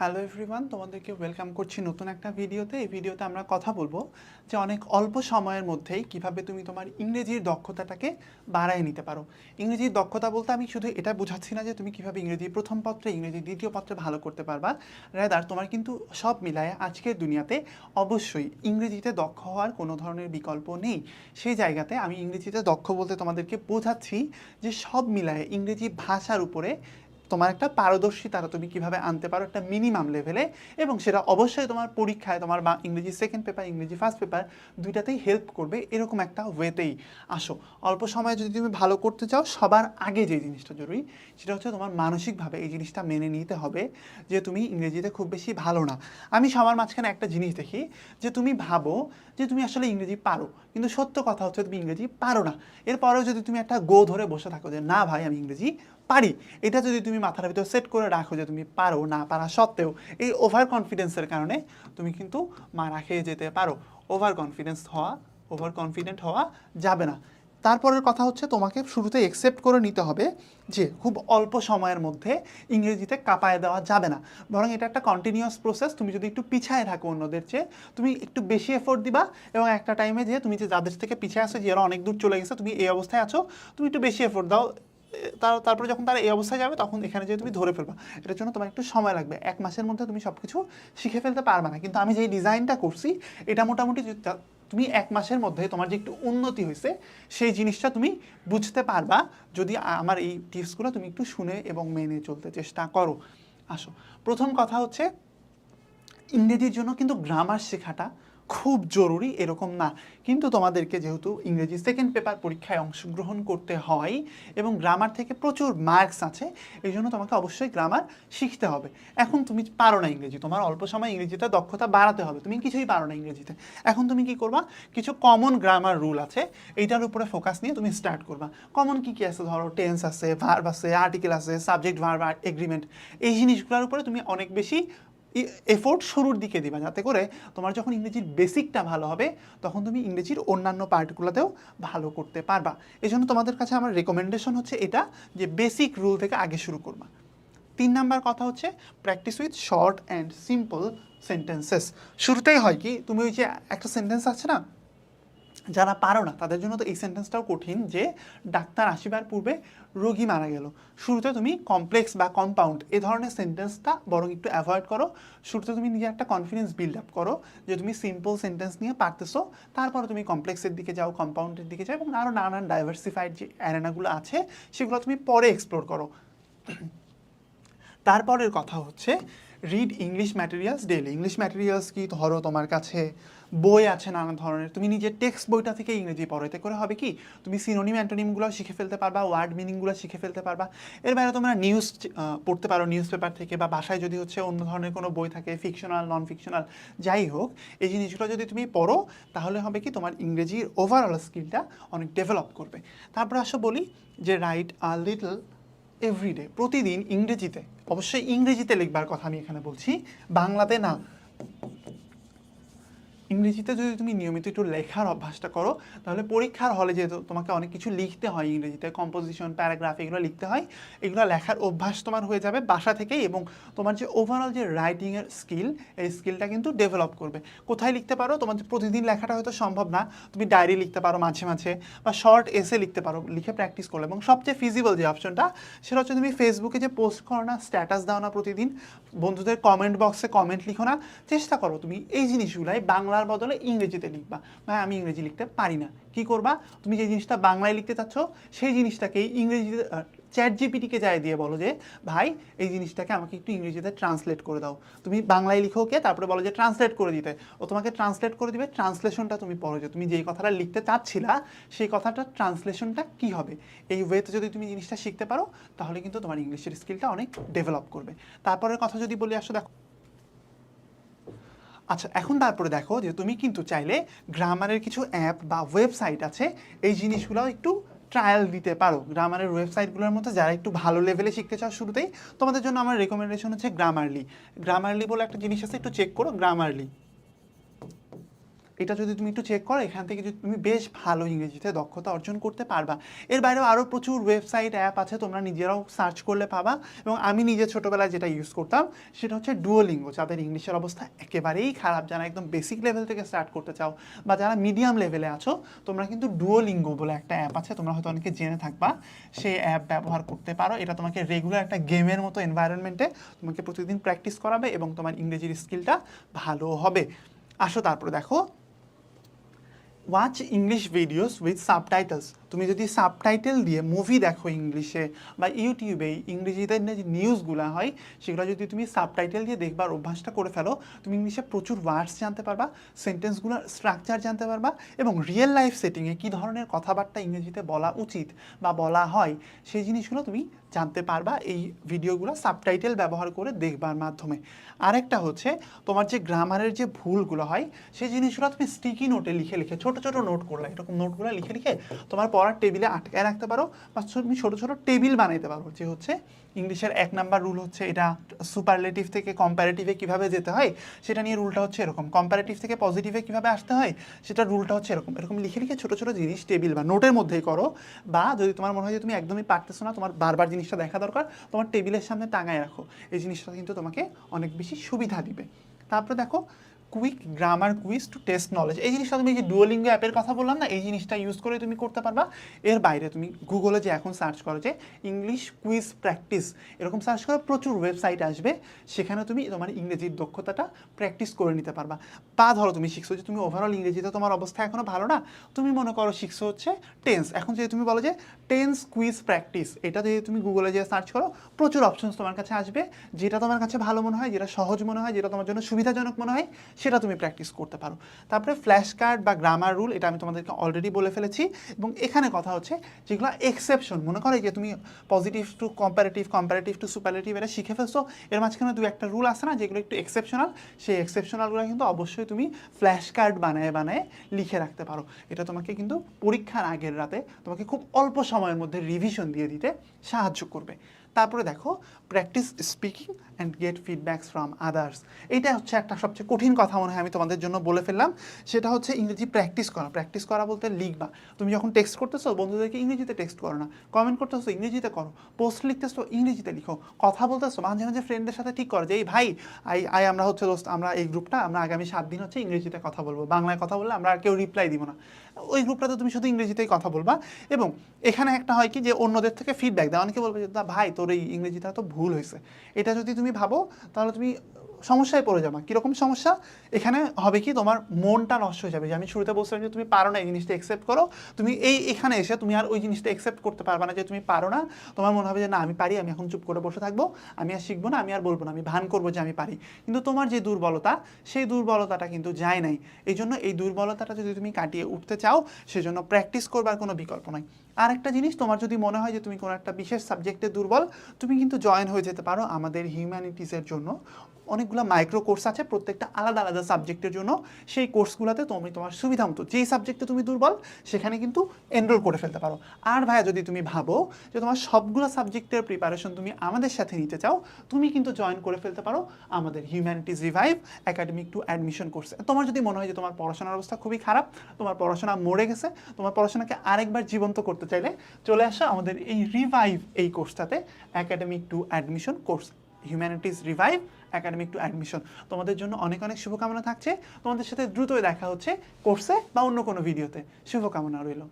Hello everyone তোমাদেরকে welcome করছি নতুন একটা ভিডিওতে। এই ভিডিওতে আমরা কথা বলব যে অনেক অল্প সময়ের মধ্যেই কীভাবে তুমি তোমার ইংরেজির দক্ষতাটাকে বাড়ায় নিতে পারো। ইংরেজির দক্ষতা বলতে আমি শুধু এটা বোঝাচ্ছি না যে তুমি কীভাবে ইংরেজি প্রথম পত্রে ইংরেজি দ্বিতীয় পত্রে ভালো করতে পারবা। রেদার তোমার কিন্তু সব মিলায় আজকের দুনিয়াতে অবশ্যই ইংরেজিতে দক্ষ হওয়ার কোনো ধরনের বিকল্প নেই। সেই জায়গাতে আমি ইংরেজিতে দক্ষ বলতে তোমাদেরকে বোঝাচ্ছি যে সব মিলায় ইংরেজি ভাষার উপরে তোমার একটা পারদর্শিতা তুমি কীভাবে আনতে পারো একটা মিনিমাম লেভেলে এবং সেটা অবশ্যই তোমার পরীক্ষায় তোমার বা ইংরেজি সেকেন্ড পেপার ইংরেজি ফার্স্ট পেপার দুইটাতেই হেল্প করবে, এরকম একটা ওয়েতেই আসো। অল্প সময়ে যদি তুমি ভালো করতে চাও, সবার আগে যে জিনিসটা জরুরি, সেটা হচ্ছে তোমার মানসিকভাবে এই জিনিসটা মেনে নিতে হবে যে তুমি ইংরেজিতে খুব বেশি ভালো না। আমি সবার মাঝখানে একটা জিনিস দেখি যে তুমি ভাবো যে তুমি আসলে ইংরেজি পারো, কিন্তু সত্য কথা হচ্ছে তুমি ইংরেজি পারো না। এরপরেও যদি তুমি একটা গো ধরে বসে থাকো যে, না ভাই, আমি ইংরেজি পারি। এটা যদি তুমি মাথার ভিতর সেট করে রাখো যে তুমি পারো, না পারা সত্ত্বেও, এই ওভার কনফিডেন্সের কারণে তুমি কিন্তু মারা খেয়ে যেতে পারো। ওভার কনফিডেন্স হওয়া ওভার কনফিডেন্ট হওয়া যাবে না। তারপরের কথা হচ্ছে তোমাকে শুরুতে একসেপ্ট করে নিতে হবে যে খুব অল্প সময়ের মধ্যে ইংরেজিতে কাঁপায় দেওয়া যাবে না। বরং এটা একটা কন্টিনিউয়াস প্রসেস তুমি যদি একটু পিছায় থাকো অন্যদের চেয়ে, তুমি একটু বেশি এফোর্ট দিবা এবং একটা টাইমে যে তুমি যে যাদের থেকে পিছিয়ে আসো যারা অনেক দূর চলে গেছে, তুমি এই অবস্থায় আছো, তুমি একটু বেশি এফোর্ট দাও তারপরে যখন তারা এই অবস্থায় যাবে, তখন এখানে যে তুমি ধরে ফেলবা। এটার জন্য তোমার একটু সময় লাগবে। এক মাসের মধ্যে তুমি সব কিছু শিখে ফেলতে পারবে না। কিন্তু আমি যেই ডিজাইনটা করছি, এটা মোটামুটি তুমি এক মাসের মধ্যে তোমার যে একটু উন্নতি হয়েছে, সেই জিনিসটা তুমি বুঝতে পারবা। যদি আমার এই টিপসগুলো তুমি একটু শুনে এবং মেনে চলতে চেষ্টা করো। আসো। প্রথম কথা হচ্ছে, ইংরেজির জন্য কিন্তু গ্রামার শেখাটা খুব জরুরি, এরকম না। কিন্তু তোমাদেরকে যেহেতু ইংরেজি সেকেন্ড পেপার পরীক্ষায় অংশগ্রহণ করতে হয় এবং গ্রামার থেকে প্রচুর মার্কস আছে, এই জন্য তোমাকে অবশ্যই গ্রামার শিখতে হবে। এখন তুমি পারো না ইংরেজি, তোমার অল্প সময় ইংরেজিতে দক্ষতা বাড়াতে হবে। তুমি কিছুই পারো না ইংরেজিতে। এখন তুমি কি করবা? কিছু কমন গ্রামার রুল আছে, এইটার উপরে ফোকাস নিয়ে তুমি স্টার্ট করবা। কমন কি কি আছে? ধরো টেন্স আছে ভার্ব আছে আর্টিকেল আছে সাবজেক্ট ভার্ব এগ্রিমেন্ট এই জিনিসগুলোর উপরে তুমি অনেক বেশি এফোর্ট শুরুর দিকে দিবা, যাতে করে তোমার যখন ইংরেজির বেসিকটা ভালো হবে, তখন তুমি ইংরেজির অন্যান্য পার্টগুলোতেও ভালো করতে পারবা। এই জন্য তোমাদের কাছে আমার রেকমেন্ডেশন হচ্ছে এটা, যে বেসিক রুল থেকে আগে শুরু করবা। তিন নাম্বার কথা হচ্ছে practice with short and simple sentences শুরুতেই হয় কি, তুমি ওই যে একটা সেন্টেন্স আছে না যারা পারো না, তাদের জন্য তো এই সেন্টেন্সটাও কঠিন যে ডাক্তার আসিবার পূর্বে রোগী মারা গেল। শুরুতে তুমি কমপ্লেক্স বা কম্পাউন্ড এ ধরনের সেন্টেন্সটা বরং একটু অ্যাভয়েড করো। শুরুতে তুমি নিজে একটা কনফিডেন্স বিল্ড আপ করো যে তুমি সিম্পল সেন্টেন্স নিয়ে পারতেছো। তারপরে তুমি কমপ্লেক্সের দিকে যাও কম্পাউন্ডের দিকে যাও এবং আরও নানান ডাইভার্সিফাইড যে অ্যারেনাগুলো আছে, সেগুলো তুমি পরে এক্সপ্লোর করো। তারপরের কথা হচ্ছে read English materials daily English materials কি? ধরো তোমার কাছে বই আছে নানা ধরনের। তুমি নিজের টেক্সট বইটা থেকে ইংরেজি পড়ো। এতে করে হবে কি? তুমি সিনোনিম অ্যান্টোনিমগুলো শিখে ফেলতে পারবা ওয়ার্ড মিনিংগুলো শিখে ফেলতে পারবা। এর বাইরে তোমরা নিউজ পড়তে পারো নিউজ পেপার থেকে বা বাসায় যদি হচ্ছে অন্য ধরনের কোনো বই থাকে ফিকশনাল নন ফিকশনাল যাই হোক, এই জিনিসগুলো যদি তুমি পড়ো, তাহলে হবে কি? তোমার ইংরেজির ওভারঅল স্কিলটা অনেক ডেভেলপ করবে। তারপর আসো বলি যে রাইট আ লিটল এভরিডে প্রতিদিন ইংরেজিতে অবশ্যই ইংরেজিতে লিখবার কথা আমি এখানে বলছি বাংলাতে না। ইংরেজিতে যদি তুমি নিয়মিত একটু লেখার অভ্যাসটা করো, তাহলে পরীক্ষার হলে যেহেতু তোমাকে অনেক কিছু লিখতে হয় ইংরেজিতে কম্পোজিশন প্যারাগ্রাফ এগুলো লিখতে হয়, এগুলো লেখার অভ্যাস তোমার হয়ে যাবে বাসা থেকেই এবং তোমার যে ওভারঅল যে রাইটিংয়ের স্কিল এই স্কিলটা কিন্তু ডেভেলপ করবে। কোথায় লিখতে পারো? তোমার যে প্রতিদিন লেখাটা হয়তো সম্ভব না, তুমি ডায়েরি লিখতে পারো মাঝে মাঝে বা শর্ট এসে লিখতে পারো, লিখে প্র্যাকটিস করলে এবং সবচেয়ে ফিজিবল যে অপশনটা সেটা হচ্ছে তুমি ফেসবুকে যে পোস্ট করো না স্ট্যাটাস দাও না প্রতিদিন, বন্ধুদের কমেন্ট বক্সে কমেন্ট লিখো না, চেষ্টা করো তুমি এই জিনিসগুলাই বাংলার বদলে ইংরেজিতে লিখবা। ভাই, আমি ইংরেজি লিখতে পারি না। কি করবা? তুমি যে জিনিসটা বাংলায় লিখতে চাচ্ছ, সেই জিনিসটাকেই ইংরেজিতে চ্যাট জিপিটিকে যাই দিয়ে বলো যে, ভাই, এই জিনিসটাকে আমাকে একটু ইংরেজিতে ট্রান্সলেট করে দাও। তুমি বাংলায় লিখো কে তারপরে বলো যে, ট্রান্সলেট করে দিতে। ও তোমাকে ট্রান্সলেট করে দিবে, ট্রান্সলেশনটা তুমি পড়ো যে, তুমি যেই কথাটা লিখতে চাচ্ছিলা, সেই কথাটার ট্রান্সলেশনটা কি হবে? এই ওয়েতে যদি তুমি জিনিসটা শিখতে পারো, তাহলে কিন্তু তোমার ইংলিশের স্কিলটা অনেক ডেভেলপ করবে। তারপরের কথা যদি বলি, আসো দেখো। আচ্ছা এখন তারপরে দেখো যে তুমি কিন্তু চাইলে গ্রামারের কিছু অ্যাপ বা ওয়েবসাইট আছে, এই জিনিসগুলো একটু ট্রায়াল দিতে পারো। গ্রামারের ওয়েবসাইটগুলোর মধ্যে যারা একটু ভালো লেভেলে শিখতে চাও শুরুতেই, তোমাদের জন্য আমার রেকমেন্ডেশন হচ্ছে গ্রামারলি গ্রামারলি বলে একটা জিনিস আছে, একটু চেক করো গ্রামারলি এটা যদি তুমি একটু চেক করো, এখান থেকে যদি তুমি বেশ ভালো ইংরেজিতে দক্ষতা অর্জন করতে পারবা। এর বাইরেও আরও প্রচুর ওয়েবসাইট অ্যাপ আছে, তোমরা নিজেরাও সার্চ করলে পাবা। এবং আমি নিজে ছোটোবেলায় যেটা ইউজ করতাম, সেটা হচ্ছে ডুয়োলিঙ্গো যাদের ইংলিশের অবস্থা একেবারেই খারাপ। যারা একদম বেসিক লেভেল থেকে স্টার্ট করতে চাও বা যারা মিডিয়াম লেভেলে আছো, তোমরা কিন্তু ডুয়োলিঙ্গো বলে একটা অ্যাপ আছে, তোমরা হয়তো অনেকে জেনে থাকবা। সেই অ্যাপ ব্যবহার করতে পারো। এটা তোমাকে রেগুলার একটা গেমের মতো এনভায়রনমেন্টে তোমাকে প্রতিদিন প্র্যাকটিস করাবে এবং তোমার ইংরেজির স্কিলটা ভালো হবে। আসো তারপরে দেখো watch English videos with subtitles তুমি যদি সাবটাইটেল দিয়ে মুভি দেখো ইংলিশে বা ইউটিউবে ইংরেজিতে যে নিউজগুলো হয়, সেগুলো যদি তুমি সাবটাইটেল দিয়ে দেখবার অভ্যাসটা করে ফেলো, তুমি ইংলিশে প্রচুর ওয়ার্ডস জানতে পারবা সেন্টেন্সগুলোর স্ট্রাকচার জানতে পারবা এবং রিয়েল লাইফ সেটিংয়ে কী ধরনের কথাবার্তা ইংরেজিতে বলা উচিত বা বলা হয়, সেই জিনিসগুলো তুমি জানতে পারবা এই ভিডিওগুলো সাবটাইটেল ব্যবহার করে দেখবার মাধ্যমে। আরেকটা হচ্ছে, তোমার যে গ্রামারের যে ভুলগুলো হয়, সেই জিনিসগুলো তুমি স্টিকি নোটে লিখে লিখে, ছোট ছোট নোট করলে, এরকম নোটগুলো লিখে লিখে তোমার পড়ার টেবিলে আটকায় রাখতে পারো বা তুমি ছোটো ছোটো টেবিল বানাইতে পারো, যে হচ্ছে ইংলিশের এক নাম্বার রুল হচ্ছে এটা সুপারলেটিভ থেকে কম্পারেটিভে কীভাবে যেতে হয়, সেটা নিয়ে রুলটা হচ্ছে এরকম। কম্পারেটিভ থেকে পজিটিভে কীভাবে আসতে হয় সেটা রুলটা হচ্ছে এরকম। এরকম লিখে লিখে ছোটো ছোটো জিনিস টেবিল বা নোটের মধ্যেই করো, বা যদি তোমার মনে হয় যে তুমি একদমই পারতেছো না, তোমার বারবার জিনিসটা দেখা দরকার, তোমার টেবিলের সামনে টাঙায় রাখো। এই জিনিসটা কিন্তু তোমাকে অনেক বেশি সুবিধা দিবে। তারপরে দেখো quick grammar quiz to test knowledge এই জিনিসটা তুমি যে ডুয়োলিঙ্গো অ্যাপের কথা বললাম না? এই জিনিসটা ইউজ করে তুমি করতে পারবা। এর বাইরে তুমি গুগলে যে এখন সার্চ করো যে ইংলিশ কুইজ প্র্যাকটিস এরকম সার্চ করে প্রচুর ওয়েবসাইট আসবে। সেখানে তুমি তোমার ইংরেজির দক্ষতাটা প্র্যাকটিস করে নিতে পারবা। বা ধরো তুমি শিখছো যে তুমি ওভারঅল ইংরেজিতে তোমার অবস্থা এখনও ভালো না, তুমি মনে করো শিখছো হচ্ছে টেন্স এখন যদি তুমি বলো যে টেন্স কুইজ প্র্যাকটিস এটা যদি তুমি গুগলে যে সার্চ করো, প্রচুর অপশনস তোমার কাছে আসবে। যেটা তোমার কাছে ভালো মনে হয়, যেটা সহজ মনে হয়, যেটা তোমার জন্য সুবিধাজনক মনে হয় সেটা তুমি প্র্যাকটিস করতে পারো। তারপরে ফ্ল্যাশ কার্ড বা গ্রামার রুল এটা আমি তোমাদেরকে অলরেডি বলে ফেলেছি। এবং এখানে কথা হচ্ছে যেগুলো এক্সেপশন মনে করো যে তুমি positive to comparative comparative to superlative এটা শিখে ফেলছো, এর মাঝখানে দু একটা রুল আছে না যেগুলো একটু এক্সেপশনাল সেই এক্সেপশনালগুলো কিন্তু অবশ্যই তুমি ফ্ল্যাশ কার্ড বানায় বানায় লিখে রাখতে পারো। এটা তোমাকে কিন্তু পরীক্ষার আগের রাতে তোমাকে খুব অল্প সময়ের মধ্যে রিভিশন দিয়ে দিতে সাহায্য করবে। তারপরে দেখো practice speaking and get feedbacks from others এটা হচ্ছে একটা সবচেয়ে কঠিন কথা মনে হয় আমি তোমাদের জন্য বলে ফেললাম। সেটা হচ্ছে ইংরেজি প্র্যাকটিস করা। প্র্যাকটিস করা বলতে লিখবা। তুমি যখন টেক্সট করতেছো, বন্ধুদেরকে ইংরেজিতে টেক্সট করো না। কমেন্ট করতেছো, ইংরেজিতে করো। পোস্ট লিখতেছো, ইংরেজিতে লিখো। কথা বলতেছো, মাঝে মাঝে ফ্রেন্ডের সাথে ঠিক করো যে, এই ভাই, আই আই আমরা হচ্ছে দোস্ত, আমরা এই গ্রুপটা আমরা আগামী সাত দিন হচ্ছে ইংরেজিতে কথা বলব। বাংলায় কথা বললে আমরা আর কেউ রিপ্লাই দিব না। ওই গ্রুপটাতে তুমি শুধু ইংরেজিতেই কথা বলবা। এবং এখানে একটা হয় কি যে, অন্যদের থেকে ফিডব্যাক দেয় অনেকে বলবে যে ভাই, তোর এই ইংরেজিটা তো ভুল হয়েছে। এটা যদি তুমি ভাবো, তাহলে তুমি সমস্যায় পড়ে যাবা। কীরকম সমস্যা? এখানে হবে কি, তোমার মনটা নষ্ট হয়ে যাবে। যে আমি শুরুতে বলছিলাম যে তুমি পারো না এই জিনিসটা অ্যাকসেপ্ট করো। তুমি এই এখানে এসে তুমি আর ওই জিনিসটা অ্যাকসেপ্ট করতে পারবে না যে তুমি পারো না। তোমার মনে হবে যে, না, আমি পারি, আমি এখন চুপ করে বসে থাকব। আমি আর শিখব না, আমি আর বলব না। আমি ভান করব যে আমি পারি। কিন্তু তোমার যে দুর্বলতা, সেই দুর্বলতাটা কিন্তু যায় নাই। এই জন্য এই দুর্বলতাটা যদি তুমি কাটিয়ে উঠতে চাও, সেজন্য প্র্যাকটিস করবার কোনো বিকল্প নয় আর একটা জিনিস, তোমার যদি মনে হয় যে তুমি কোনো একটা বিশেষ সাবজেক্টে দুর্বল, তুমি কিন্তু জয়েন হয়ে যেতে পারো আমাদের হিউম্যানিটিসের জন্য। অনেকগুলো মাইক্রো কোর্স আছে, প্রত্যেকটা আলাদা আলাদা সাবজেক্টের জন্য। সেই কোর্সগুলোতে তুমি তোমার সুবিধা মতো, যেই সাবজেক্টে তুমি দুর্বল, সেখানে কিন্তু এনরোল করে ফেলতে পারো। আর ভাইয়া, যদি তুমি ভাবো যে তোমার সবগুলো সাবজেক্টের প্রিপারেশন তুমি আমাদের সাথে নিতে চাও, তুমি কিন্তু জয়েন করে ফেলতে পারো আমাদের humanities revive academic to admission কোর্সে তোমার যদি মনে হয় যে তোমার পড়াশোনার অবস্থা খুবই খারাপ, তোমার পড়াশোনা মরে গেছে, তোমার পড়াশোনাকে আরেকবার জীবন্ত করতে চাইলে চলে আসা আমাদের এই রিভাইভ এই কোর্সটাতে academic to admission course humanities revive academic to admission তোমাদের জন্য অনেক অনেক শুভকামনা থাকছে। তোমাদের সাথে দ্রুতই দেখা হচ্ছে কোর্সে বা অন্য কোনো ভিডিওতে শুভকামনা রইল।